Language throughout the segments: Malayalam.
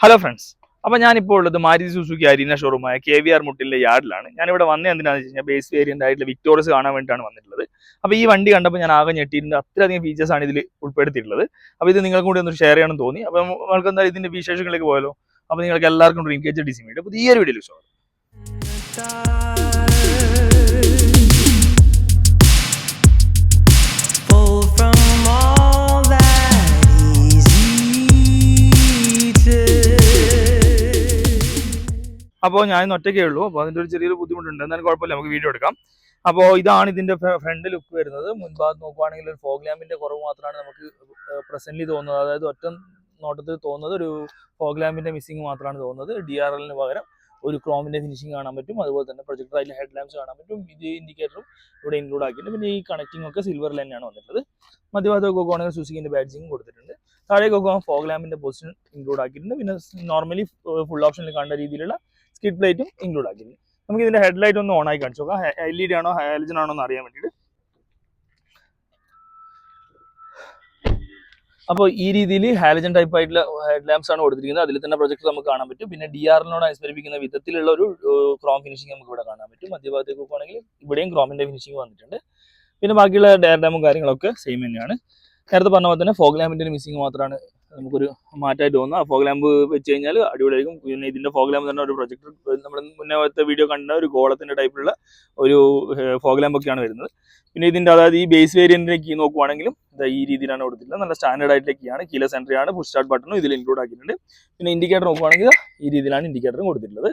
ഹലോ ഫ്രണ്ട്സ് അപ്പൊ ഞാനിപ്പോൾ ഉള്ളത് മാരുതി സുസുക്കി അരീന ഷോറൂമായ കെ വി ആർ മുട്ടിലെ യാർഡിലാണ് ഞാനിവിടെ വന്നത് എന്തിനാണെന്ന് വെച്ച് കഴിഞ്ഞാൽ ബേസ് വേരിയന്റ് ആയിട്ടുള്ള വിക്ടോറിയസ് കാണാൻ വേണ്ടിയിട്ടാണ് വന്നിട്ടുള്ളത്. അപ്പൊ ഈ വണ്ടി കണ്ടപ്പോൾ ഞാൻ ആകെ ഞെട്ടിയിട്ടുണ്ട്. അത്രയധികം ആണ് ഇതിൽ ഉൾപ്പെടുത്തിയിട്ടുള്ളത്. അപ്പൊ ഇത് നിങ്ങൾക്കും കൂടി ഒന്ന് ഷെയർ ചെയ്യണം തോന്നി. അപ്പൊ നമുക്ക് എന്തായാലും ഇതിന്റെ വിശേഷങ്ങളിലേക്ക് പോയാലോ. അപ്പൊ നിങ്ങൾക്ക് എല്ലാവർക്കും ഡ്രീം കേച്ച് ഡിസിമിയുടെ പുതിയൊരു വീഡിയോയിൽ സ്വാഗതം. അപ്പോൾ ഞാൻ ഒറ്റയ്ക്കേ ഉള്ളൂ. അപ്പോൾ അതിന്റെ ഒരു ചെറിയൊരു ബുദ്ധിമുട്ടുണ്ട്. എന്നാലും കുഴപ്പമില്ല. നമുക്ക് വീഡിയോ എടുക്കാം. അപ്പോൾ ഇതാണ് ഇതിന്റെ ഫ്രണ്ട് ലുക്ക് വരുന്നത്. മുൻഭാഗത്ത് നോക്കുവാണെങ്കിൽ ഒരു ഫോഗ് ലാമ്പിന്റെ കുറവ് മാത്രമാണ് നമുക്ക് പ്രസന്റ് തോന്നുന്നത്. അതായത് ഒറ്റ നോട്ടത്തിൽ തോന്നുന്നത് ഒരു ഫോഗ് ലാമ്പിന്റെ മിസ്സിംഗ് മാത്രമാണ് തോന്നുന്നത്. ഡി ആർ എല്ലിന് പകരം ഒരു ക്രോമിന്റെ ഫിനിഷിങ് കാണാൻ പറ്റും. അതുപോലെ തന്നെ പ്രൊജക്ടർ അതിൽ ഹെഡ് ലാമ്പ്സ് കാണാൻ പറ്റും. ഇത് ഇൻഡിക്കേറ്ററും ഇവിടെ ഇൻക്ലൂഡ് ആക്കിയിട്ടുണ്ട്. പിന്നെ ഈ കണക്റ്റിംഗ് ഒക്കെ സിൽവർ തന്നെയാണ് വന്നിട്ടുള്ളത്. മധ്യഭാഗത്ത് നോക്കുവാണെങ്കിൽ സുസുക്കിന്റെ ബാഡ്ജിങ് കൊടുത്തിട്ടുണ്ട്. താഴേക്ക് നോക്കുവാൻ ഫോഗ് ലാമ്പിന്റെ പൊസിഷൻ ഇൻക്ലൂഡ് ആക്കിയിട്ടുണ്ട്. പിന്നെ നോർമലി ഫുൾ ഓപ്ഷനിൽ കണ്ട രീതിയിലുള്ള സ്കിഡ് ലൈറ്റും ഇൻക്ലൂഡ് ആക്കിയിട്ടുണ്ട്. നമുക്ക് ഇതിന്റെ ഹെഡ്ലൈറ്റ് ഒന്ന് ഓൺ ആയി കാണിച്ചു നോക്കാം. എൽ ഇ ഡി ആണോ ഹാലജൻ ആണോ എന്ന് അറിയാൻ വേണ്ടിയിട്ട്. അപ്പോൾ ഈ രീതിയിൽ ഹാലജൻ ടൈപ്പ് ആയിട്ടുള്ള ഹെഡ് ലാംപ്സ് ആണ് കൊടുത്തിരിക്കുന്നത്. അതിൽ തന്നെ പ്രൊജക്ട് നമുക്ക് കാണാൻ പറ്റും. പിന്നെ ഡി ആറിനോട് അനുസ്മരിപ്പിക്കുന്ന വിധത്തിലുള്ള ഒരു ക്രോം ഫിനിഷിംഗ് നമുക്ക് ഇവിടെ കാണാൻ പറ്റും. മധ്യഭാഗത്തേക്ക് നോക്കുകയാണെങ്കിൽ ഇവിടെയും ക്രോമിന്റെ ഫിനിഷിംഗ് വന്നിട്ടുണ്ട്. പിന്നെ ബാക്കിയുള്ള ഡയർ ഡാമും കാര്യങ്ങളൊക്കെ സെയിം തന്നെയാണ്. നേരത്തെ പറഞ്ഞ പോലെ തന്നെ ഫോഗ് ലാമ്പിന്റെ മിസ്സിംഗ് മാത്രമാണ് നമുക്കൊരു മാറ്റായി തോന്നുന്നു ആ ഫോഗ് ലാമ്പ് വെച്ച് കഴിഞ്ഞാൽ അടിപൊളിയായിരിക്കും. പിന്നെ ഇതിന്റെ ഫോഗ് ലാമ്പ് തന്നെ ഒരു പ്രൊജക്ടർ നമ്മൾ മുന്നത്തെ വീഡിയോ കണ്ട ഒരു ഗോളത്തിന്റെ ടൈപ്പിലുള്ള ഒരു ഫോഗ് ലാമ്പൊക്കെയാണ് വരുന്നത്. പിന്നെ ഇതിന്റെ അതായത് ഈ ബേസ് വേരിയന്റിന്റെ കീ നോക്കുവാണെങ്കിലും ഈ രീതിയിലാണ് കൊടുത്തിട്ടുള്ളത്. നല്ല സ്റ്റാൻഡേർഡ് ആയിട്ടുള്ള കീ ആണ്. കീല ആണ് പുഷ് സ്റ്റാർട്ട് ബട്ടണും ഇതിൽ ഇൻക്ലൂഡ് ആക്കിയിട്ടുണ്ട്. പിന്നെ ഇൻഡിക്കേറ്റർ നോക്കുവാണെങ്കിൽ ഈ രീതിയിലാണ് ഇൻഡിക്കേറ്ററും കൊടുത്തിട്ടുള്ളത്.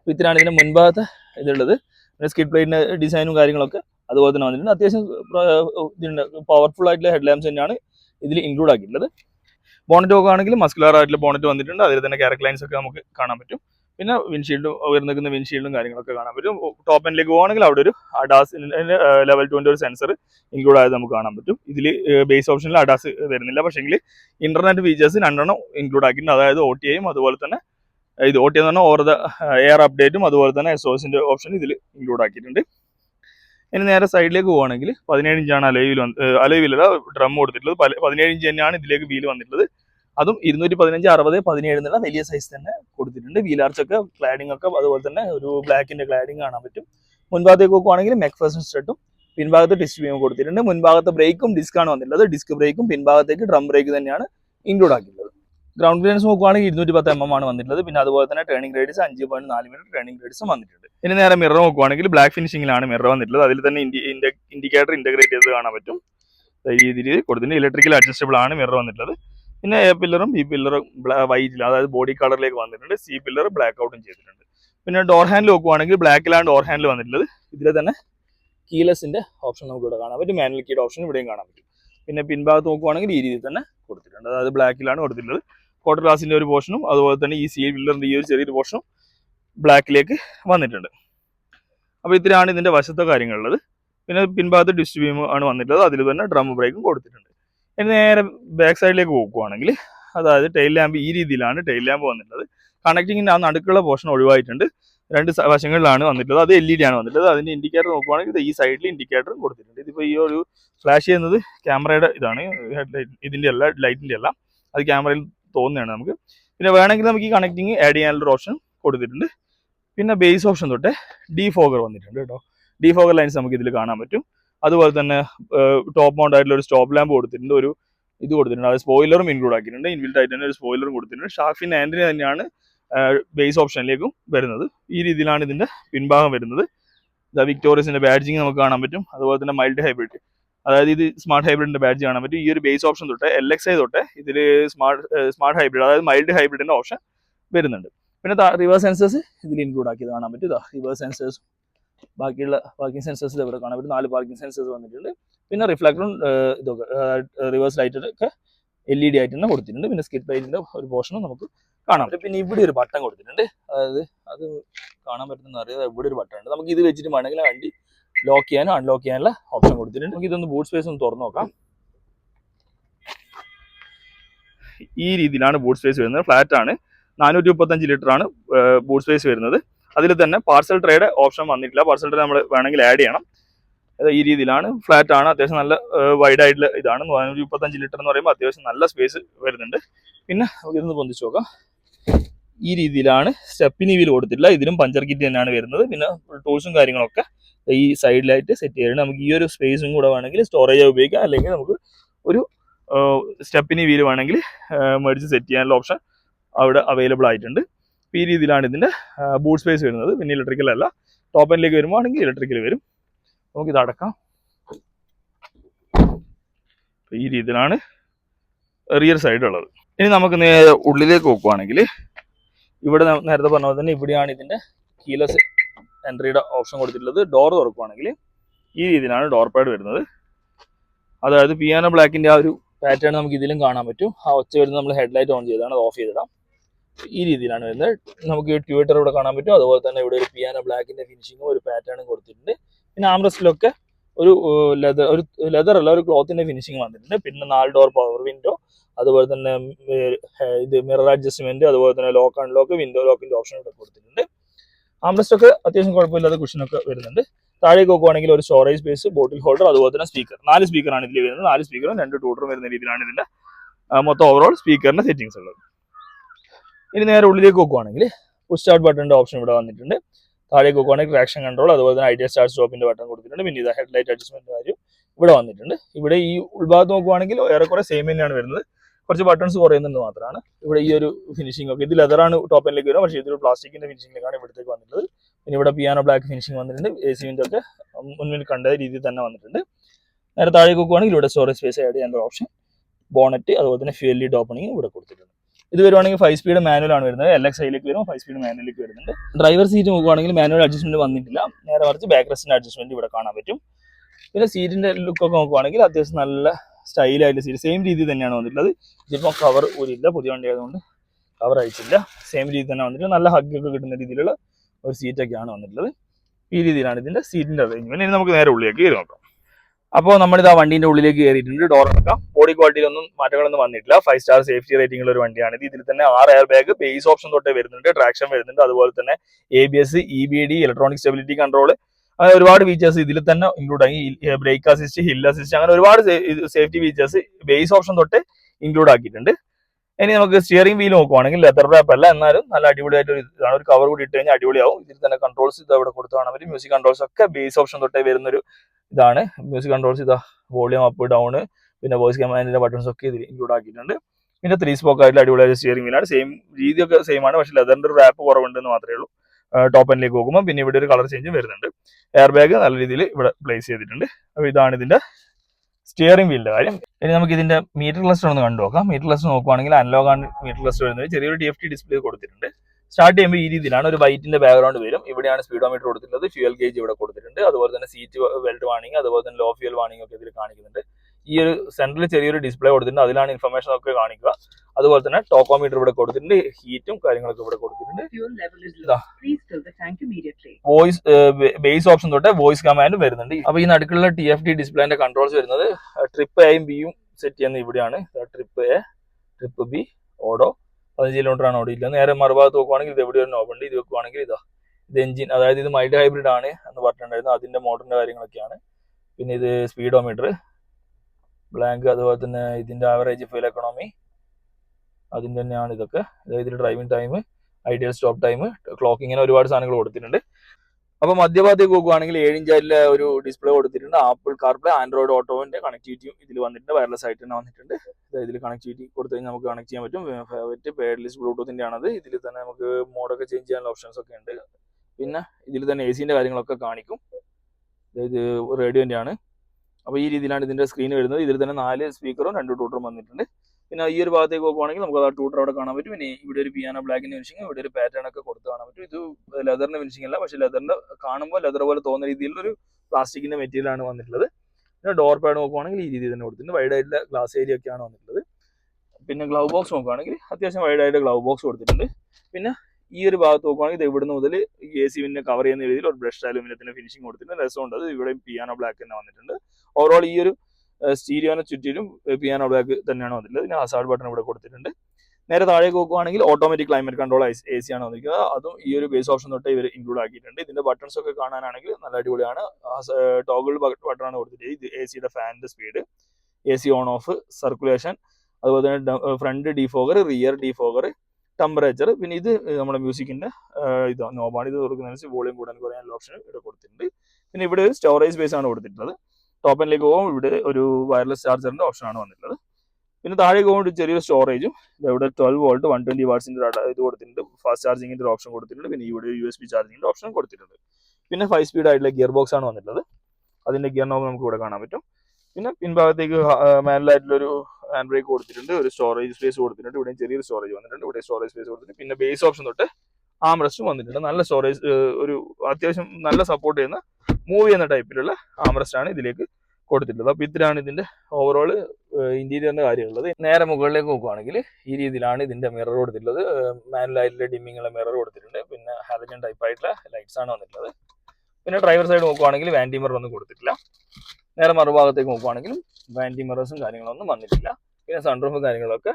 അപ്പോൾ ഇത്രയാണ് ഇതിന്റെ മുൻഭാഗത്ത് ഇതുള്ളത്. പിന്നെ സ്കിഡ് പ്ലേറ്റിന്റെ ഡിസൈനും കാര്യങ്ങളൊക്കെ അതുപോലെ തന്നെ വന്നിട്ടുണ്ട്. അത്യാവശ്യം ഇതിന്റെ പവർഫുൾ ആയിട്ടുള്ള ഹെഡ് ലാമ്പ്സ് തന്നെയാണ് ഇതിൽ ഇൻക്ലൂഡ് ആക്കിയിട്ടുള്ളത്. ബോണറ്റ് നോക്കുകയാണെങ്കിൽ മസ്കുലർ ആയിട്ടുള്ള ബോണറ്റ് വന്നിട്ടുണ്ട്. അതിൽ തന്നെ ക്യാരക് ലൈൻസ് ഒക്കെ നമുക്ക് കാണാൻ പറ്റും. പിന്നെ വിൻഷീൽഡും ഉയർന്നു നിൽക്കുന്ന വിൻഷീൽഡും കാര്യങ്ങളൊക്കെ കാണാൻ പറ്റും. ടോപ്പ് എൻഡിലേക്ക് പോകുകയാണെങ്കിൽ അവിടെ ഒരു അഡാസ് ലെവൽ ടുവിന്റെ ഒരു സെൻസർ ഇൻക്ലൂഡ് ആയത് നമുക്ക് കാണാൻ പറ്റും. ഇതിൽ ബേസ് ഓപ്ഷനിൽ അഡാസ് വരുന്നില്ല. പക്ഷേങ്കിൽ ഇന്റർനെറ്റ് ഫീച്ചേഴ്സ് രണ്ടെണ്ണം ഇൻക്ലൂഡ് ആക്കിയിട്ടുണ്ട്. അതായത് ഒ ടി അതുപോലെ തന്നെ ഇത് ഒ ടി എന്ന് പറഞ്ഞാൽ ഓർ ദ എയർ അപ്ഡേറ്റും അതുപോലെ തന്നെ എസ് ഓസിന്റെ ഓപ്ഷൻ ഇതിൽ ഇൻക്ലൂഡ് ആക്കിയിട്ടുണ്ട്. ഇനി നേരെ സൈഡിലേക്ക് പോവുകയാണെങ്കിൽ പതിനേഴ് ഇഞ്ചാണ് അലവിൽ അലവിലല്ല ഡ്രം കൊടുത്തിട്ടുള്ളത്. പതിനേഴ് ഇഞ്ച് തന്നെയാണ് ഇതിലേക്ക് വീൽ വന്നിട്ടുള്ളത്. അതും ഇരുന്നൂറ്റി പതിനഞ്ച് അറുപത് പതിനേഴ് എന്നുള്ള വലിയ സൈസ് തന്നെ കൊടുത്തിട്ടുണ്ട്. വീൽ ആർച്ച് ഒക്കെ ക്ലാഡിംഗ് ഒക്കെ അതുപോലെ തന്നെ ഒരു ബ്ലാക്കിന്റെ ക്ലാഡിംഗ് കാണാൻ പറ്റും. മുൻഭാഗത്തേക്ക് നോക്കുവാണെങ്കിൽ മെക്ഫേസൺ സ്റ്റട്ടും പിൻഭാഗത്ത് ഡിസ്ക് ബീമും കൊടുത്തിട്ടുണ്ട്. മുൻഭാഗത്ത് ബ്രേക്കും ഡിസ്ക്കാണ് വന്നിട്ടുള്ളത്. ഡിസ്ക് ബ്രേക്കും പിൻഭാഗത്തേക്ക് ഡ്രം ബ്രേക്ക് തന്നെയാണ് ഇൻക്ലൂഡ് ആക്കിയിട്ടുള്ളത്. ഗ്രൗണ്ട് ക്ലിയറൻസ് നോക്കുവാണെങ്കിൽ ഇരുന്നൂറ്റി പത്ത് എം എം ആണ് വന്നിട്ടുള്ളത്. പിന്നെ അതുപോലെ തന്നെ ടേണിംഗ് റേഡിയസ് അഞ്ച് പോയിന്റ് നാല് മീറ്റർ ടേണിംഗ് റേഡിയസും വന്നിട്ടുണ്ട്. ഇനി നേരെ മിറർ നോക്കുവാണെങ്കിൽ ബ്ലാക്ക് ഫിനിഷിംഗിലാണ് മിറർ വന്നിട്ടുള്ളത്. അതിൽ തന്നെ ഇൻഡിക്കേറ്റർ ഇന്റഗ്രേറ്റ് ചെയ്ത് കാണാൻ പറ്റും. രീതിയിൽ കൊടുത്തിട്ടുണ്ട്. ഇലക്ട്രിക്കൽ അഡ്ജസ്റ്റബിൾ ആണ് മിറർ വന്നിട്ടുള്ളത്. പിന്നെ എ പില്ലറും ബി പില്ലറും വൈറ്റിൽ അതായത് ബോഡി കളറിലേക്ക് വന്നിട്ടുണ്ട്. സി പില്ലർ ബ്ലാക്ക് ഔട്ടും ചെയ്തിട്ടുണ്ട്. പിന്നെ ഡോർ ഹാൻഡിൽ നോക്കുവാണെങ്കിൽ ബ്ലാക്കിലാണ് ഡോർ ഹാൻഡിൽ വന്നിട്ടുള്ളത്. ഇതിലെ തന്നെ കീലസിന്റെ ഓപ്ഷൻ നമുക്ക് ഇവിടെ കാണാൻ പറ്റും. മാനുവൽ കീയുടെ ഓപ്ഷൻ ഇവിടെയും കാണാൻ പറ്റും. പിന്നെ പിൻഭാഗത്ത് നോക്കുവാണെങ്കിൽ ഈ രീതിയിൽ തന്നെ കൊടുത്തിട്ടുണ്ട്. അതായത് ബ്ലാക്കിലാണ് കൊടുത്തിട്ടുള്ളത്. ക്വാർട്ടർ ഗ്ലാസിന്റെ ഒരു പോർഷനും അതുപോലെ തന്നെ ഈ സി വില്ലറിന്റെ ഈ ഒരു ചെറിയൊരു പോർഷനും ബ്ലാക്കിലേക്ക് വന്നിട്ടുണ്ട്. അപ്പോൾ ഇത്രയാണ് ഇതിന്റെ വശത്തെ കാര്യങ്ങളുള്ളത് പിന്നെ പിൻഭാഗത്ത് ഡിസ്റ്റ് ബീം ആണ് വന്നിട്ടുള്ളത്. അതിൽ തന്നെ ഡ്രം ബ്രേക്കും കൊടുത്തിട്ടുണ്ട്. ഇനി നേരെ ബാക്ക് സൈഡിലേക്ക് പോകുവാണെങ്കിൽ അതായത് ടൈൽ ലാമ്പ് ഈ രീതിയിലാണ് ടൈൽ ലാമ്പ് വന്നിട്ടുള്ളത്. കണക്ടിങ്ങിന്റെ ആ നടുക്കുള്ള പോർഷൻ ഒഴിവായിട്ടുണ്ട്. രണ്ട് വശങ്ങളിലാണ് വന്നിട്ടുള്ളത്. അത് എൽ ഇ ഡി ആണ് വന്നിട്ടുള്ളത്. അതിന്റെ ഇൻഡിക്കേറ്റർ നോക്കുവാണെങ്കിൽ ഈ സൈഡിൽ ഇൻഡിക്കേറ്ററും കൊടുത്തിട്ടുണ്ട്. ഇതിപ്പോൾ ഈ ഒരു ഫ്ലാഷ് ചെയ്യുന്നത് ക്യാമറയുടെ ഇതാണ്. ഹെഡ്ലൈറ്റ് ഇതിന്റെ അല്ല ലൈറ്റിന്റെ അല്ല. അത് ക്യാമറയിൽ തോന്നുന്നതാണ് നമുക്ക്. പിന്നെ വേണമെങ്കിൽ നമുക്ക് ഈ കണക്റ്റിംഗ് ആഡ് ചെയ്യാനുള്ള ഓപ്ഷൻ കൊടുത്തിട്ടുണ്ട്. പിന്നെ ബേസ് ഓപ്ഷൻ തൊട്ട് ഡി ഫോഗർ വന്നിട്ടുണ്ട് കേട്ടോ. ഡി ഫോഗർ ലൈൻസ് നമുക്ക് ഇതിൽ കാണാൻ പറ്റും. അതുപോലെ തന്നെ ടോപ്പ് മൗണ്ട് ആയിട്ടുള്ള ഒരു സ്റ്റോപ്പ് ലാമ്പ് കൊടുത്തിട്ടുണ്ട്. ഒരു ഇത് കൊടുത്തിട്ടുണ്ട്. അത് സ്പോയിലറും ഇൻക്ലൂഡ് ആക്കിയിട്ടുണ്ട്. ഇൻബിൽറ്റ് ആയിട്ട് തന്നെ ഒരു സ്പോയിലറും കൊടുത്തിട്ടുണ്ട്. ഷാഫിൻ ആൻഡിന് തന്നെയാണ് ബേസ് ഓപ്ഷനിലേക്കും വരുന്നത്. ഈ രീതിയിലാണ് ഇതിന്റെ പിൻഭാഗം വരുന്നത്. ദ വിക്ടോറിയസിന്റെ ബാഡ്ജിങ് നമുക്ക് കാണാൻ പറ്റും. അതുപോലെ തന്നെ മൈൽഡ് ഹൈബ്രിഡ് അതായത് ഇത് സ്മാർട്ട് ഹൈബ്രിഡിന്റെ ബാഡ്ജ് കാണാൻ പറ്റും. ഈ ഒരു ബേസ് ഓപ്ഷൻ തൊട്ട് എൽ എക്സ് ഐ തൊട്ട് ഇതിൽ സ്മാർട്ട് സ്മാർട്ട് ഹൈബ്രിഡ് അതായത് മൈൽഡ് ഹൈബ്രിഡിന്റെ ഓപ്ഷൻ വരുന്നുണ്ട്. പിന്നെ റിവേഴ്സ് സെൻസേഴ്സ് ഇതിൽ ഇൻക്ലൂഡ് ആക്കിയത് കാണാൻ പറ്റും. റിവേഴ്സ് സെൻസേഴ്സ് ബാക്കിയുള്ള പാർക്കിംഗ് സെൻസേഴ്സ് ഇവിടെ കാണാൻ പറ്റും. നാല് പാർക്കിംഗ് സെൻസേഴ്സ് വന്നിട്ടുണ്ട്. പിന്നെ റിഫ്ലക്ടറും ഇതൊക്കെ റിവേഴ്സ് ലൈറ്റ് ഒക്കെ എൽ ഇ ഡി ആയിട്ട് തന്നെ കൊടുത്തിട്ടുണ്ട്. പിന്നെ സ്കിഡ് ലൈറ്റിന്റെ ഒരു പോർഷനും നമുക്ക് കാണാം. പിന്നെ ഇവിടെ ഒരു ബട്ടൺ കൊടുത്തിട്ടുണ്ട്. അതായത് അത് കാണാൻ പറ്റുന്ന അറിയാതെ ഇവിടെ ഒരു ബട്ടൺ ഉണ്ട്. നമുക്ക് ഇത് വെച്ചിട്ട് വേണമെങ്കിൽ വണ്ടി ലോക്ക് ചെയ്യാനോ അൺലോക്ക് ചെയ്യാനുള്ള ഓപ്ഷൻ കൊടുത്തിട്ടുണ്ട്. നമുക്ക് ഇതൊന്ന് ബൂട്ട് സ്പേസ് ഒന്ന് തുറന്നു നോക്കാം. ഈ രീതിയിലാണ് ബൂട്ട് സ്പേസ് വരുന്നത്. ഫ്ലാറ്റ് ആണ്. നാനൂറ്റി മുപ്പത്തഞ്ച് ലിറ്റർ ആണ് ബൂട്ട് സ്പേസ് വരുന്നത്. അതിൽ തന്നെ പാർസൽ ട്രേയുടെ ഓപ്ഷൻ വന്നിട്ടില്ല. പാർസൽ ട്രേ നമ്മൾ വേണമെങ്കിൽ ആഡ് ചെയ്യണം. ഈ രീതിയിലാണ്. ഫ്ലാറ്റ് ആണ്. അത്യാവശ്യം നല്ല വൈഡ് ആയിട്ടുള്ള ഇതാണ്. നാനൂറ്റി മുപ്പത്തഞ്ച് ലിറ്റർ എന്ന് പറയുമ്പോൾ അത്യാവശ്യം നല്ല സ്പേസ് വരുന്നുണ്ട്. പിന്നെ ഇതൊന്ന് പൊന്തിച്ച് നോക്കാം. ഈ രീതിയിലാണ് സ്റ്റെപ്പിന് വീൽ കൊടുത്തിട്ടില്ല. ഇതിലും പഞ്ചർ കിറ്റ് തന്നെയാണ് വരുന്നത്. പിന്നെ ടൂൾസും കാര്യങ്ങളൊക്കെ ഈ സൈഡിലായിട്ട് സെറ്റ് ചെയ്യണം. നമുക്ക് ഈ ഒരു സ്പേസും കൂടെ വേണമെങ്കിൽ സ്റ്റോറേജ് ഉപയോഗിക്കാം. അല്ലെങ്കിൽ നമുക്ക് ഒരു സ്റ്റെപ്പിന് വീൽ വേണമെങ്കിൽ മേടിച്ച് സെറ്റ് ചെയ്യാനുള്ള ഓപ്ഷൻ അവിടെ അവൈലബിൾ ആയിട്ടുണ്ട്. ഈ രീതിയിലാണ് ഇതിന്റെ ബൂട്ട് സ്പേസ് വരുന്നത്. പിന്നെ ഇലക്ട്രിക്കൽ അല്ല. ടോപ്പ് എൻഡിലേക്ക് വരുമ്പോൾ ആണെങ്കിൽ ഇലക്ട്രിക്കൽ വരും. നമുക്ക് ഇത് അടക്കാം. ഈ രീതിയിലാണ് റിയർ സൈഡ് ഉള്ളത്. ഇനി നമുക്ക് നേരെ ഉള്ളിലേക്ക് നോക്കുവാണെങ്കിൽ ഇവിടെ നേരത്തെ പറഞ്ഞ പോലെ തന്നെ ഇവിടെയാണ് ഇതിന്റെ കീലസ് എൻട്രിയുടെ ഓപ്ഷൻ കൊടുത്തിട്ടുള്ളത് ഡോർ തുറക്കുവാണെങ്കിൽ ഈ രീതിയിലാണ് ഡോർ പാഡ് വരുന്നത്. അതായത് പിയാനോ ബ്ലാക്കിന്റെ ആ ഒരു പാറ്റേൺ നമുക്ക് ഇതിലും കാണാൻ പറ്റും. ആ ഒച്ച വരുന്നത് നമ്മൾ ഹെഡ്ലൈറ്റ് ഓൺ ചെയ്താണ് അത് ഓഫ് ചെയ്തിടാം. ഈ രീതിയിലാണ് വരുന്നത്. നമുക്ക് ട്യൂട്ടർ ഇവിടെ കാണാൻ പറ്റും. അതുപോലെ തന്നെ ഇവിടെ ഒരു പിയാനോ ബ്ലാക്കിന്റെ ഫിനിഷിങ്ങും ഒരു പാറ്റേണും കൊടുത്തിട്ടുണ്ട്. പിന്നെ ആംറസ്റ്റിലൊക്കെ ഒരു ലെതർ ഒരു ലെതർ അല്ല ഒരു ക്ലോത്തിന്റെ ഫിനിഷിങ് വന്നിട്ടുണ്ട്. പിന്നെ നാല് ഡോർ പവർ വിൻഡോ അതുപോലെ തന്നെ ഇത് മിറർ അഡ്ജസ്റ്റ്മെന്റ് അതുപോലെ തന്നെ ലോക്ക് അൺലോക്ക് വിൻഡോ ലോക്കിന്റെ ഓപ്ഷൻ ഇവിടെ കൊടുത്തിട്ടുണ്ട്. ആംറസ്റ്റ് ഒക്കെ അത്യാവശ്യം കുഴപ്പമില്ലാത്ത കുഷനൊക്കെ വരുന്നുണ്ട്. താഴേക്ക് നോക്കുവാണെങ്കിൽ ഒരു സ്റ്റോറേജ് സ്പേസ് ബോട്ടിൽ ഹോൾഡർ അതുപോലെ തന്നെ സ്പീക്കർ നാല് സ്പീക്കറാണ് ഇതിൽ വരുന്നത്. നാല് സ്പീക്കറും രണ്ട് ടൂട്ടറും വരുന്ന രീതിയിലാണ് ഇതിന്റെ മൊത്തം ഓവറോൾ സ്പീക്കറിന്റെ സെറ്റിംഗ്സ് ഉള്ളത്. ഇനി നേരെ ഉള്ളിലേക്ക് നോക്കുവാണെങ്കിൽ പുഷ് സ്റ്റാർട്ട് ബട്ടണിന്റെ ഓപ്ഷൻ ഇവിടെ വന്നിട്ടുണ്ട്. താഴേക്ക് നോക്കുവാണെങ്കിൽ ട്രാക്ഷൻ കൺട്രോൾ അതുപോലെ തന്നെ ഐഡിയ സ്റ്റാർട്ട് സ്റ്റോപ്പിന്റെ ബട്ടൺ കൊടുത്തിട്ടുണ്ട്. പിന്നെ ഇത് ഹെഡ്ലൈറ്റ് അഡ്ജസ്റ്റ്മെന്റ് കാര്യം ഇവിടെ വന്നിട്ടുണ്ട്. ഇവിടെ ഈ ഉൾഭാഗത്ത് നോക്കുവാണെങ്കിൽ ഏറെക്കുറെ സെയിം തന്നെയാണ് വരുന്നത്. കുറച്ച് ബട്ടൺസ് കുറയുന്നുണ്ട് മാത്രമാണ്. ഇവിടെ ഈ ഒരു ഫിനിഷിംഗ് ഒക്കെ. ഇത് ലെതറാണ് ടോപ്പ് എൻഡിലേക്ക് വരും പക്ഷേ ഇതൊരു പ്ലാസ്റ്റിക്കിന്റെ ഫിനിഷിംഗിലേക്കാണ് ഇവിടത്തേക്ക് വന്നിട്ടുള്ളത്. പിന്നെ ഇവിടെ പിയാനോ ബ്ലാക്ക് ഫിനിഷിംഗ് വന്നിട്ടുണ്ട്. എ സി വിൻഡോ ഒക്കെ മുന്നിൽ കണ്ട രീതിയിൽ തന്നെ വന്നിട്ടുണ്ട്. നേരെ താഴേക്ക് നോക്കുവാണെങ്കിൽ ഇവിടെ സ്റ്റോറേജ് സ്പേസ് ആഡ് ചെയ്യാനുള്ള ഓപ്ഷൻ ബോണറ്റ് അതുപോലെ തന്നെ ഫ്യൂൽ ലീഡ് ഓപ്പണിംഗ് ഇവിടെ കൊടുത്തിട്ടുണ്ട്. ഇത് വരുവാണെങ്കിൽ ഫൈവ് സ്പീഡ് മാനുവൽ ആണ് വരുന്നത്. എൽ എക്സ് ഐയിലേക്ക് വരും ഫൈവ് സ്പീഡ് മാനുവലിലേക്ക് വരുന്നുണ്ട്. ഡ്രൈവർ സീറ്റ് നോക്കുവാണെങ്കിൽ മാനുവൽ അഡ്ജസ്റ്റ്മെന്റ് വന്നിട്ടില്ല. നേരെ മറിച്ച് ബാക്ക് റെസ്റ്റിന്റെ അഡ്ജസ്റ്റ്മെന്റ് ഇവിടെ കാണാൻ പറ്റും. പിന്നെ സീറ്റിന്റെ ലുക്ക് ഒക്കെ നോക്കുവാണെങ്കിൽ അത്യാവശ്യം നല്ല സ്റ്റൈലായിട്ട് സീറ്റ് സെയിം രീതിയിൽ തന്നെയാണ് വന്നിട്ടുള്ളത്. ഇതിപ്പോൾ കവർ ഊരില്ല പുതിയ വണ്ടി ആയതുകൊണ്ട് കവർ അയച്ചില്ല സെയിം രീതി തന്നെ വന്നിട്ട് നല്ല ഹഗ് ഒക്കെ കിട്ടുന്ന രീതിയിലുള്ള ഒരു സീറ്റൊക്കെയാണ് വന്നിട്ടുള്ളത്. ഈ രീതിയിലാണ് ഇതിന്റെ സീറ്റിന്റെ അറേഞ്ച്മെന്റ് ഇനി നമുക്ക് നേരെ ഉള്ളിലേക്ക് കയറി നോക്കാം. അപ്പോൾ നമ്മളിത് ആ വണ്ടീന്റെ ഉള്ളിലേക്ക് കയറിയിട്ടുണ്ട്. ഡോർ അടക്കാം ബോഡി ക്വാളിറ്റിയിലൊന്നും മാറ്റങ്ങളൊന്നും വന്നിട്ടില്ല. ഫൈവ് സ്റ്റാർ സേഫ്റ്റി റേറ്റിംഗ് ഉള്ള ഒരു വണ്ടിയാണ് ഇത്. ഇതിൽ തന്നെ ആറ് എയർ ബാഗ് ബേസ് ഓപ്ഷൻ തൊട്ടേ വരുന്നുണ്ട്. ട്രാക്ഷൻ വരുന്നുണ്ട്. അതുപോലെ തന്നെ A B S E B D electronic stability control ഒരുപാട് ഫീച്ചേഴ്സ് ഇതിൽ തന്നെ ഇൻക്ലൂഡ് ആയി. ബ്രേക്ക് അസിസ്റ്റ് ഹിൽ അസിസ്റ്റ് അങ്ങനെ ഒരുപാട് സേഫ്റ്റി ഫീച്ചേഴ്സ് ബേസ് ഓപ്ഷൻ തൊട്ട് ഇൻക്ലൂഡ് ആക്കിയിട്ടുണ്ട്. ഇനി നമുക്ക് സ്റ്റിയറിംഗ് വീൽ നോക്കുവാണെങ്കിൽ ലെതർ റാപ്പ് അല്ല. എന്നാലും നല്ല അടിപൊളിയായിട്ട് ഒരു ഒരു കവർ കൂടി ഇട്ട് കഴിഞ്ഞാൽ അടിപൊളിയാവും. ഇതിൽ തന്നെ കൺട്രോൾസ് ഇത് അവിടെ കൊടുത്താണ് അവർ മ്യൂസിക് കൺട്രോൾസ് ഒക്കെ ബേസ് ഓപ്ഷൻ തൊട്ടേ വരുന്നൊരു ഇതാണ്. മ്യൂസിക് കൺട്രോൾസ് ഇതാ വോളിയം അപ്പ് ഡൗൺ പിന്നെ വോയിസ് കമാൻഡിന്റെ ബട്ടൺസ് ഒക്കെ ഇതിൽ ഇൻക്ലൂഡ് ആക്കിയിട്ടുണ്ട്. പിന്നെ ത്രീ സ്പോക്ക് ആയിട്ടുള്ള അടിപൊളിയായ സ്റ്റിയറിംഗ് വീലാണ് സെയിം രീതിയൊക്കെ സെയിം ആണ്. പക്ഷേ ലെതറിന്റെ റാപ്പ് കുറവുണ്ടെന്ന് മാത്രമേ ഉള്ളൂ. ടോപ്പ് എൻഡിലേക്ക് പോകുമ്പോൾ പിന്നെ ഇവിടെ ഒരു കളർ ചേഞ്ചും വരുന്നുണ്ട്. എയർ ബാഗ് നല്ല രീതിയിൽ ഇവിടെ പ്ലേസ് ചെയ്തിട്ടുണ്ട്. അപ്പോൾ ഇതാണ് ഇതിന്റെ സ്റ്റിയറിംഗ് വീലിന്റെ കാര്യം. ഇനി നമുക്ക് ഇതിന്റെ മീറ്റർ ക്ലസ്റ്റർ ഒന്ന് കണ്ടു നോക്കാം. മീറ്റർ ക്ലസ്റ്റർ നോക്കുവാണെങ്കിൽ അനലോഗ് ആണ് മീറ്റർ ക്ലസ്റ്റർ വരുന്നത്. ചെറിയൊരു ടി എഫ് ടി ഡിസ്പ്ലേ കൊടുത്തിട്ടുണ്ട്. സ്റ്റാർട്ട് ചെയ്യുമ്പോൾ ഈ രീതിയിലാണ് ഒരു വൈറ്റിന്റെ ബാക്ക്ഗ്രൗണ്ട് വരും. ഇവിടെയാണ് സ്പീഡോമീറ്റർ കൊടുത്തിട്ടുള്ളത്. ഫ്യൂൽ ഗേജ് ഇവിടെ കൊടുത്തിട്ടുണ്ട്. അതുപോലെ തന്നെ സീറ്റ് ബെൽറ്റ് വാണിംഗ് അതുപോലെ തന്നെ ലോ ഫ്യൂൽ വാണിംഗ് ഒക്കെ ഇതിൽ കാണിക്കുന്നുണ്ട്. ഈ ഒരു സെന്ററിൽ ചെറിയൊരു ഡിസ്പ്ലേ കൊടുത്തിട്ടുണ്ട്. അതിലാണ് ഇൻഫർമേഷൻ ഒക്കെ കാണിക്കുക. അതുപോലെ തന്നെ ടോക്കോമീറ്റർ ഇവിടെ കൊടുത്തിട്ടുണ്ട്. ഹീറ്റും കാര്യങ്ങളൊക്കെ ഇവിടെ കൊടുത്തിട്ടുണ്ട്. വോയിസ് ബേസ് ഓപ്ഷൻ തൊട്ട് വോയിസ് കമാൻഡ് വരുന്നുണ്ട്. അപ്പൊ ഈ നടുക്കുള്ള ടി എഫ് ഡി ഡിസ്പ്ലേന്റെ കൺട്രോൾസ് വരുന്നത് ട്രിപ്പ് എയും ബിയും സെറ്റ് ചെയ്യുന്നത് ഇവിടെയാണ്. ട്രിപ്പ് എ ട്രിപ്പ് ബി ഓടോ പതിനഞ്ച് കിലോമീറ്റർ ആണ് ഓടിയില്ല നേരെ മറുഭാഗത്ത് നോക്കുവാണെങ്കിൽ ഇത് എവിടെ ഒരു നോബുണ്ട് ഇത് വെക്കുവാണെങ്കിൽ ഇതാ ഇത് എഞ്ചിൻ അതായത് ഇത് മൈൽഡ് ഹൈബ്രിഡ് ആണ് എന്ന് പറഞ്ഞിട്ടുണ്ടായിരുന്നു. അതിന്റെ മോട്ടറിന്റെ കാര്യങ്ങളൊക്കെയാണ്. പിന്നെ ഇത് സ്പീഡോമീറ്റർ ബ്ലാങ്ക് അതുപോലെ തന്നെ ഇതിന്റെ ആവറേജ് ഫ്യൂൽ എക്കണോമി അതിന് തന്നെയാണ് ഇതൊക്കെ. അതായത് ഇതിൽ driving time ideal stop time clock ഇങ്ങനെ ഒരുപാട് സാധനങ്ങൾ കൊടുത്തിട്ടുണ്ട്. അപ്പൊ മധ്യഭാഗത്തേക്ക് നോക്കുവാണെങ്കിൽ ഏഴ് ഇഞ്ചായിട്ടുള്ള ഒരു ഡിസ്പ്ലേ കൊടുത്തിട്ടുണ്ട്. ആപ്പിൾ കാർപ്ലേ ആൻഡ്രോയിഡ് ഓട്ടോവിന്റെ കണക്ടിവിറ്റിയും ഇതിൽ വന്നിട്ടുണ്ട്. വയർലെസ് ആയിട്ട് തന്നെ വന്നിട്ടുണ്ട്. ഇതിൽ കണക്ടിവിറ്റി കൊടുത്തു കഴിഞ്ഞാൽ നമുക്ക് കണക്ട് ചെയ്യാൻ പറ്റും. ഫേവറേറ്റ് പേഡ്ലിസ് ബ്ലൂടൂത്തിന്റെ ആണത്. ഇതിൽ തന്നെ നമുക്ക് മോഡൊക്കെ ചേഞ്ച് ചെയ്യാനുള്ള ഓപ്ഷൻസ് ഒക്കെ ഉണ്ട്. പിന്നെ ഇതിൽ തന്നെ എ സിന്റെ കാര്യങ്ങളൊക്കെ കാണിക്കും. അതായത് റേഡിയോന്റെ ആണ് അപ്പോൾ ഈ രീതിയിലാണ് ഇതിന്റെ സ്ക്രീൻ വരുന്നത്. ഇതിൽ തന്നെ നാല് സ്പീക്കറും രണ്ട് ടൂട്ടറും വന്നിട്ടുണ്ട്. പിന്നെ ഈ ഒരു ഭാഗത്തേക്ക് നോക്കുവാണെങ്കിൽ നമുക്ക് ആ ടൂട്ടർ അവിടെ കാണാൻ പറ്റും. പിന്നെ ഇവിടെ ഒരു പിയാനോ ബ്ലാക്കിന് ഫിനിഷിങ് ഇവിടെ ഒരു പാറ്റേൺ ഒക്കെ കൊടുത്ത് കാണാൻ പറ്റും. ഇത് ലെതറിന്റെ ഫിനിഷിംഗ് അല്ല പക്ഷെ ലെതറിന്റെ കാണുമ്പോൾ ലെതർ പോലെ തോന്നുന്ന പ്ലാസ്റ്റിക്കിന്റെ മെറ്റീരിയൽ ആണ് വന്നിട്ടുള്ളത്. പിന്നെ ഡോർ പാഡ് നോക്കുവാണെങ്കിൽ ഈ രീതിയിൽ തന്നെ കൊടുത്തിട്ടുണ്ട്. വൈഡ് ആയിട്ടുള്ള ഗ്ലാസ് ഏരിയ ഒക്കെയാണ് വന്നിട്ടുള്ളത്. പിന്നെ ഗ്ലൗ ബോക്സ് നോക്കുകയാണെങ്കിൽ അത്യാവശ്യം വൈഡ് ആയിട്ട് ഗ്ലൗ ബോക്സ് കൊടുത്തിട്ടുണ്ട്. പിന്നെ ഈ ഒരു ഭാഗത്ത് നോക്കുവാണെങ്കിൽ ഇത് ഇവിടുന്ന് മുതൽ എ സി വിന്നെ കവർ ചെയ്യുന്ന രീതിയിൽ ഒരു ബ്രഷ് അലുമിനിയത്തിന്റെ ഫിനിഷിംഗ് കൊടുത്തിട്ടുണ്ട്. രസമുണ്ട്. അത് ഇവിടെ പിയാനോ ബ്ലാക്ക് തന്നെ വന്നിട്ടുണ്ട്. ഓവറോൾ ഈ ഒരു സ്റ്റീരിയോനെ ചുറ്റിലും പിയാനോ ബ്ലാക്ക് തന്നെയാണ് വന്നിട്ടുള്ളത്. പിന്നെ ബട്ടൺ ഇവിടെ കൊടുത്തിട്ടുണ്ട്. നേരെ താഴേക്ക് നോക്കുവാണെങ്കിൽ automatic climate control A C ആണ് വന്നിരിക്കുന്നത്. അതും ഈ ഒരു ബേസ് ഓപ്ഷൻ തൊട്ട് ഇവർ ഇൻക്ലൂഡ് ആക്കിയിട്ടുണ്ട്. ഇതിന്റെ ബട്ടൺസ് ഒക്കെ കാണാനാണെങ്കിൽ നല്ല അടിപൊളിയാണ്. ടോഗിൾ ബട്ടൺ ആണ് കൊടുത്തിട്ട് ഇത് എ സിയുടെ ഫാനിന്റെ speed A C on off circulation അതുപോലെ തന്നെ front defogger rear defogger temperature പിന്നെ ഇത് നമ്മുടെ മ്യൂസിക്കിന്റെ ഇത് നോബാണ് ഇത് കൊടുക്കുന്നതിനനുസരിച്ച് വോളിയം കൂടാൻ കുറയാനുള്ള ഓപ്ഷൻ ഇവിടെ കൊടുത്തിട്ടുണ്ട്. പിന്നെ ഇവിടെ ഒരു സ്റ്റോറേജ് സ്പേസ് ആണ് കൊടുത്തിട്ടുള്ളത്. ടോപ്പ് എൻഡിലേക്ക് പോകുമ്പോൾ ഇവിടെ ഒരു വയർലെസ് ചാർജറിന്റെ ഓപ്ഷൻ ആണ് വന്നിട്ടുള്ളത്. പിന്നെ താഴേക്ക് പോകുമ്പോൾ ചെറിയൊരു സ്റ്റോറേജും ഇവിടെ ട്വൽവ് വോൾട്ട് വൺ ട്വന്റി വാട്സിന്റെ ഇത് കൊടുത്തിട്ടുണ്ട്. ഫാസ്റ്റ് ചാർജിങ്ങിന്റെ ഒരു ഓപ്ഷൻ കൊടുത്തിട്ടുണ്ട്. പിന്നെ ഇവിടെ യു എസ് ബി ചാർജിങ്ങിന്റെ ഓപ്ഷൻ കൊടുത്തിട്ടുണ്ട്. പിന്നെ ഫൈവ് സ്പീഡ് ആയിട്ടുള്ള ഗിയർ ബോക്സ് ആണ് വന്നിട്ടുള്ളത്. അതിന്റെ ഗിയർ നോബ് നമുക്ക് ഇവിടെ കാണാൻ പറ്റും. പിന്നെ പിൻഭാഗത്തേക്ക് മാനുവലായിട്ടുള്ള ഒരു ഹാൻഡ് ബ്രേക്ക് കൊടുത്തിട്ടുണ്ട് ഒരു സ്റ്റോറേജ് സ്പേസ് കൊടുത്തിട്ടുണ്ട് ഇവിടെ ചെറിയൊരു സ്റ്റോറേജ് വന്നിട്ടുണ്ട് ഇവിടെ സ്റ്റോറേജ് സ്പേസ് കൊടുത്തിട്ടുണ്ട്. പിന്നെ ബേസ് ഓപ്ഷൻ തൊട്ട് ആം റെസ്റ്റും വന്നിട്ടുണ്ട്. നല്ല സ്റ്റോറേജ് ഒരു അത്യാവശ്യം നല്ല സപ്പോർട്ട് ചെയ്യുന്ന മൂവ് ചെയ്യുന്ന ടൈപ്പിലുള്ള ആംറസ്റ്റ് ആണ് ഇതിലേക്ക് കൊടുത്തിട്ടുള്ളത്. അപ്പോൾ ഇത്രയാണ് ഇതിന്റെ ഓവറോൾ ഇന്റീരിയറിന്റെ കാര്യമുള്ളത് നേരെ മുകളിലേക്ക് നോക്കുകയാണെങ്കിൽ ഈ രീതിയിലാണ് ഇതിന്റെ മിറർ കൊടുത്തിട്ടുള്ളത്. മാനുവലായിട്ടുള്ള ഡിമ്മിങ്ങുള്ള മിറർ കൊടുത്തിട്ടുണ്ട്. പിന്നെ ഹാലജൻ ടൈപ്പായിട്ടുള്ള ലൈറ്റ്സ് ആണ് വന്നിട്ടുള്ളത്. പിന്നെ ഡ്രൈവർ സൈഡ് നോക്കുവാണെങ്കിൽ വാൻഡി മിറർ ഒന്നും കൊടുത്തിട്ടില്ല. നേരെ മറുഭാഗത്തേക്ക് നോക്കുവാണെങ്കിലും വാന്റി മിറേഴ്സും കാര്യങ്ങളൊന്നും വന്നിട്ടില്ല. പിന്നെ സൺറൂഫ് കാര്യങ്ങളൊക്കെ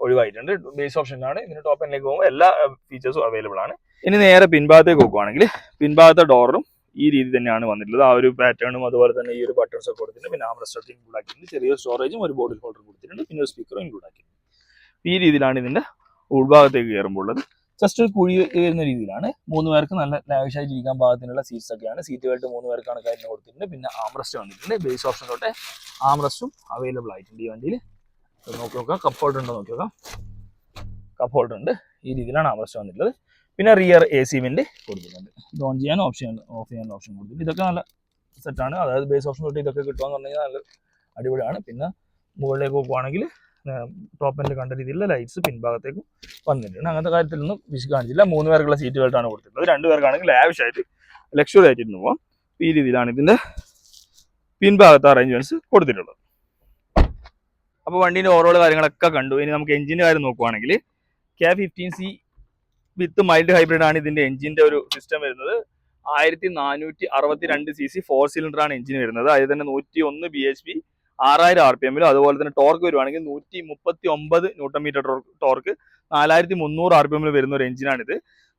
ഒഴിവായിട്ടുണ്ട്. ബേസ് ഓപ്ഷനിലാണ് ഇതിന് ടോപ്പ് എൻഡിലേക്ക് പോകുമ്പോൾ എല്ലാ ഫീച്ചേഴ്സും അവൈലബിൾ ആണ്. ഇനി നേരെ പിൻഭാഗത്തേക്ക് നോക്കുവാണെങ്കിൽ പിൻഭാഗത്തെ ഡോറും ഈ രീതി തന്നെയാണ് വന്നിട്ടുള്ളത്. ആ ഒരു പാറ്റേണും അതുപോലെ തന്നെ ഈ ഒരു ബട്ടൺസ് ഒക്കെ കൊടുത്തിട്ടുണ്ട്. പിന്നെ ആംറസ്റ്റ് ഇൻക്ലൂഡ് ആക്കിയിട്ടുണ്ട്. ചെറിയ സ്റ്റോറേജും ഒരു ബോട്ടിൽ ഹോൾഡർ കൊടുത്തിട്ടുണ്ട്. പിന്നെ ഒരു സ്പീക്കറും ഇൻക്ലൂഡ് ആക്കിയിട്ടുണ്ട്. ഈ രീതിയിലാണ് ഇതിന്റെ ഉൾഭാഗത്തേക്ക് കയറുമ്പോൾ ഉള്ളത്. ജസ്റ്റ് ഒരു കുഴി വരുന്ന രീതിയിലാണ്. മൂന്ന് പേർക്ക് നല്ല ലാവിഷായി ഇരിക്കാൻ പാകത്തിനുള്ള സീറ്റ്സ് ഒക്കെയാണ്. സീറ്റുമായിട്ട് മൂന്ന് പേർക്കാണ് കാര്യം കൊടുത്തിട്ടുണ്ട്. പിന്നെ ആംറസ്റ്റ് വന്നിട്ടുണ്ട്. ബേസ് ഓപ്ഷൻ തൊട്ട് ആംറസ്റ്റും അവൈലബിൾ ആയിട്ടുണ്ട് ഈ വണ്ടിയിൽ. നോക്കി നോക്കാം. കപ്പ് ഹോൾഡർ ഉണ്ടോ നോക്കി നോക്കാം. കപ്പ് ഹോൾഡർ ഉണ്ട്. ഈ രീതിയിലാണ് ആംറസ്റ്റ് വന്നിട്ടുള്ളത്. പിന്നെ റിയർ എ സി വെന്റ് കൊടുത്തിട്ടുണ്ട്. ഇത് ഓൺ ചെയ്യാൻ ഓപ്ഷൻ ഓഫ് ചെയ്യാൻ ഓപ്ഷൻ കൊടുത്തിട്ടുണ്ട്. ഇതൊക്കെ നല്ല സെറ്റാണ് അതായത് ബേസ് ഓപ്ഷൻ തൊട്ട് ഇതൊക്കെ കിട്ടുകയെന്ന് പറഞ്ഞു കഴിഞ്ഞാൽ നല്ല അടിപൊളിയാണ്. പിന്നെ മുകളിലേക്ക് നോക്കുവാണെങ്കിൽ ടോപ്പ് എൻഡിൽ കണ്ട രീതിയിലുള്ള ലൈറ്റ്സ് പിൻഭാഗത്തേക്കും വന്നിട്ടുണ്ട്. അങ്ങനത്തെ കാര്യത്തിലൊന്നും വിശ് കാണിച്ചില്ല. മൂന്ന് പേർക്കുള്ള സീറ്റുകളാണ് കൊടുത്തിട്ടുള്ളത് രണ്ട് പേർക്കാണെങ്കിൽ ലാവിഷായിട്ട് ലക്ഷറി ആയിട്ട് ഇരുന്ന് പോവാം. ഈ രീതിയിലാണ് ഇതിന്റെ പിൻഭാഗത്തെ അറേഞ്ച്മെന്റ്സ് കൊടുത്തിട്ടുള്ളത്. അപ്പോൾ വണ്ടീന്റെ ഓവറോൾ കാര്യങ്ങളൊക്കെ കണ്ടു. ഇനി നമുക്ക് എഞ്ചിന്റെ കാര്യം നോക്കുവാണെങ്കിൽ K fifteen C with mild hybrid ആണ് ഇതിന്റെ എഞ്ചിന്റെ ഒരു സിസ്റ്റം വരുന്നത്. ആയിരത്തി നാനൂറ്റി അറുപത്തി രണ്ട് സി സി ഫോർ സിലിണ്ടർ ആണ് എഞ്ചിൻ വരുന്നത്. അതിൽ തന്നെ നൂറ്റി ഒന്ന് ബി എച്ച് പി ആറായിരം ആർ പി എമ്മിലും അതുപോലെ തന്നെ ടോർക്ക് വരുവാണെങ്കിൽ നൂറ്റി മുപ്പത്തി ഒമ്പത് ന്യൂട്ടൺ മീറ്റർ ടോർക്ക് നാലായിരത്തി മുന്നൂറ് ആർ പി എമ്മിൽ വരുന്ന ഒരു എഞ്ചിനാണിത്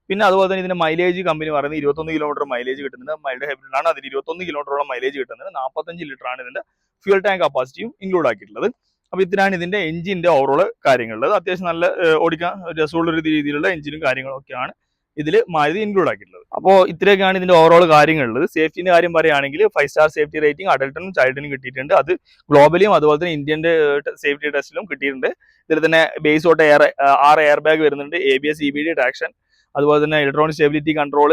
പിന്നെ അതുപോലെ തന്നെ ഇതിന് മൈലേജ് കമ്പനി പറയുന്നത് ഇരുപത്തൊന്ന് കിലോമീറ്റർ മൈലേജ് കിട്ടുന്നുണ്ട്. മൈൽഡ് ഹൈബ്രിഡ് ആണ്. അതിന് ഇരുപത്തൊന്ന് കിലോമീറ്ററോളം മൈലേജ് കിട്ടുന്നത് നാൽപ്പത്തഞ്ച് ലിറ്റർ ആണ് ഇതിന്റെ ഫ്യൂൽ ടാങ്ക് കപ്പാസിറ്റിയും ഇൻക്ലൂഡ് ആക്കിയിട്ടുള്ളത്. അപ്പോൾ ഇതിനാണ് ഇതിന്റെ എഞ്ചിന്റെ ഓവറോൾ കാര്യങ്ങളുള്ളത്. അത്യാവശ്യം നല്ല ഓടിക്കാൻ രസമുള്ള ഒരു രീതിയിലുള്ള എഞ്ചിനും കാര്യങ്ങളും ഒക്കെയാണ് ഇതിൽ മാരുതി ഇൻക്ലൂഡ് ആക്കിയിട്ടുള്ളത്. അപ്പോൾ ഇത്രയൊക്കെയാണ് ഇതിന്റെ ഓവറോൾ കാര്യങ്ങളുള്ളത് സേഫ്റ്റിന്റെ കാര്യം പറയുകയാണെങ്കിൽ ഫൈവ് സ്റ്റാർ സേഫ്റ്റി റേറ്റിംഗ് അഡൽട്ടിനും ചൈൽഡിനും കിട്ടിയിട്ടുണ്ട്. അത് ഗ്ലോബലിയും അതുപോലെ തന്നെ ഇന്ത്യന്റെ സേഫ്റ്റി ടെസ്റ്റിലും കിട്ടിയിട്ടുണ്ട്. ഇതിൽ തന്നെ ബേസ് തൊട്ട് എയർ ആറ് എയർ ബാഗ് വരുന്നുണ്ട്. A B S E B D traction അതുപോലെ തന്നെ electronic stability control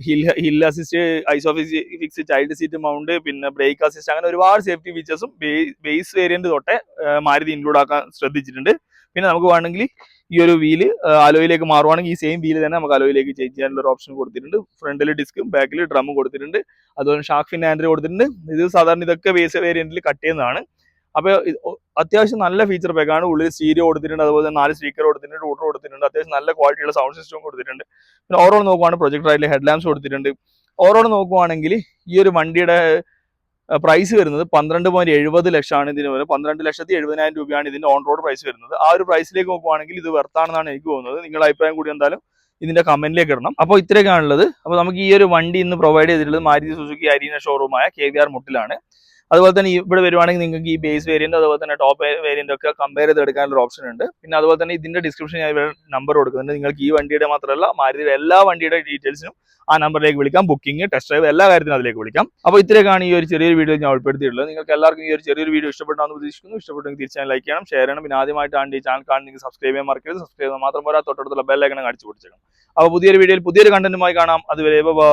hill hill assist Isofix fix child seat mount പിന്നെ ബ്രേക്ക് അസിസ്റ്റ് അങ്ങനെ ഒരുപാട് സേഫ്റ്റി ഫീച്ചേഴ്സും ബേസ് വേരിയന്റ് തൊട്ടേ മാരുതി ഇൻക്ലൂഡ് ആക്കാൻ ശ്രദ്ധിച്ചിട്ടുണ്ട്. പിന്നെ നമുക്ക് വേണമെങ്കിൽ ഈ ഒരു വീൽ അലോയിലേക്ക് മാറുവാണെങ്കിൽ ഈ സെയിം വീൽ തന്നെ നമുക്ക് അലോയിലേക്ക് ചേഞ്ച് ചെയ്യാനുള്ള ഒരു ഓപ്ഷൻ കൊടുത്തിട്ടുണ്ട്. ഫ്രണ്ടിൽ ഡിസ്കും ബാക്കിൽ ഡ്രമ്മും കൊടുത്തിട്ടുണ്ട്. അതുപോലെ ഷാർക്ക് ഫിൻ ആൻഡ്രി കൊടുത്തിട്ടുണ്ട്. ഇത് സാധാരണ ഇതൊക്കെ ബേസ് വേരിയന്റിൽ കട്ട് ചെയ്യുന്നതാണ്. അപ്പോൾ അത്യാവശ്യം നല്ല ഫീച്ചർ പാക്കാണ് ഉള്ളിൽ സ്റ്റീരിയോ കൊടുത്തിട്ടുണ്ട്. അതുപോലെ തന്നെ നാല് സ്പീക്കർ കൊടുത്തിട്ടുണ്ട്. റൂട്ടർ കൊടുത്തിട്ടുണ്ട്. അത്യാവശ്യം നല്ല ക്വാളിറ്റിയുള്ള സൗണ്ട് സിസ്റ്റം കൊടുത്തിട്ടുണ്ട്. പിന്നെ ഓവറോൾ നോക്കുവാണെങ്കിൽ പ്രൊജക്ട് ആയിട്ട് ഹെഡ് ലാംപ്സ് കൊടുത്തിട്ടുണ്ട്. ഓവറോൾ നോക്കുവാണെങ്കിൽ ഈ ഒരു വണ്ടിയുടെ പ്രൈസ് വരുന്നത് പന്ത്രണ്ട് പോയിന്റ് എഴുപത് ലക്ഷമാണ് ഇതിന് വരുന്നത് പന്ത്രണ്ട് ലക്ഷത്തി എഴുപതിനായിരം രൂപയാണ് ഇതിന്റെ ഓൺ റോഡ് പ്രൈസ് വരുന്നത്. ആ ഒരു പ്രൈസിലേക്ക് നോക്കുവാണെങ്കിൽ ഇത് വെർത്താണെന്നാണ് എനിക്ക് തോന്നുന്നത്. നിങ്ങളുടെ അഭിപ്രായം കൂടി എന്തായാലും ഇതിന്റെ കമന്റിലേക്ക് ഇടണം. അപ്പോൾ ഇത്രയൊക്കെയാണുള്ളത്. അപ്പോൾ നമുക്ക് ഈ ഒരു വണ്ടി ഇന്ന് പ്രൊവൈഡ് ചെയ്തിട്ടുള്ളത് മാരുതി സുസുക്കി അരീന ഷോറൂമായ കെ വി ആർ മുട്ടിലാണ്. അതുപോലെ തന്നെ ഇവിടെ വരുവാണെങ്കിൽ നിങ്ങൾക്ക് ഈ ബേസ് വേരിയന്റ് അതുപോലെ തന്നെ ടോപ്പ് വേരിയന്റ് ഒക്കെ കമ്പയർ ചെയ്ത് എടുക്കാനുള്ള ഓപ്ഷൻ ഉണ്ട്. പിന്നെ അതുപോലെ തന്നെ ഇതിന്റെ ഡിസ്ക്രിപ്ഷൻ ഞാൻ നമ്പർ കൊടുക്കുന്നുണ്ട്. നിങ്ങൾക്ക് ഈ വണ്ടിയുടെ മാത്രമല്ല മാരുതിയുടെ എല്ലാ വണ്ടിയുടെ ഡീറ്റെയിൽസിനും ആ നമ്പറിലേക്ക് വിളിക്കാം. ബുക്കിംഗ് ടെസ്റ്റ് ഡ്രൈവ് എല്ലാ കാര്യത്തിനും അതിലേക്ക് വിളിക്കാം. അപ്പോൾ ഇത്രയൊക്കെയാണ് ഈ ഒരു ചെറിയൊരു വീഡിയോ ഞാൻ ഉൾപ്പെടുത്തിയിട്ടുള്ളത്. നിങ്ങൾക്ക് എല്ലാവർക്കും ഈ ഒരു ചെറിയൊരു വീഡിയോ ഇഷ്ടപ്പെട്ടാന്ന് പ്രതീക്ഷിക്കുന്നു. ഇഷ്ടപ്പെട്ടെങ്കിൽ തീർച്ചയായും ലൈക്ക് ചെയ്യണം ഷെയർ ചെയ്യണം. പിന്നെ ആദ്യമായിട്ടാണ് ഈ ചാനൽ കാണുന്നെങ്കിൽ സബ്സ്ക്രൈബ് ചെയ്യാൻ മറക്കരുത്. സബ്സ്ക്രൈബ് ചെയ്യാൻ മാത്രം പോരാ. തൊട്ടടുത്തുള്ള ബെല്ലൈക്കണം അടിച്ചു പിടിച്ചേക്കണം അപ്പോൾ പുതിയൊരു വീഡിയോയിൽ പുതിയൊരു കണ്ടന്റുമായി കാണാം. അതുവരെ ബൈ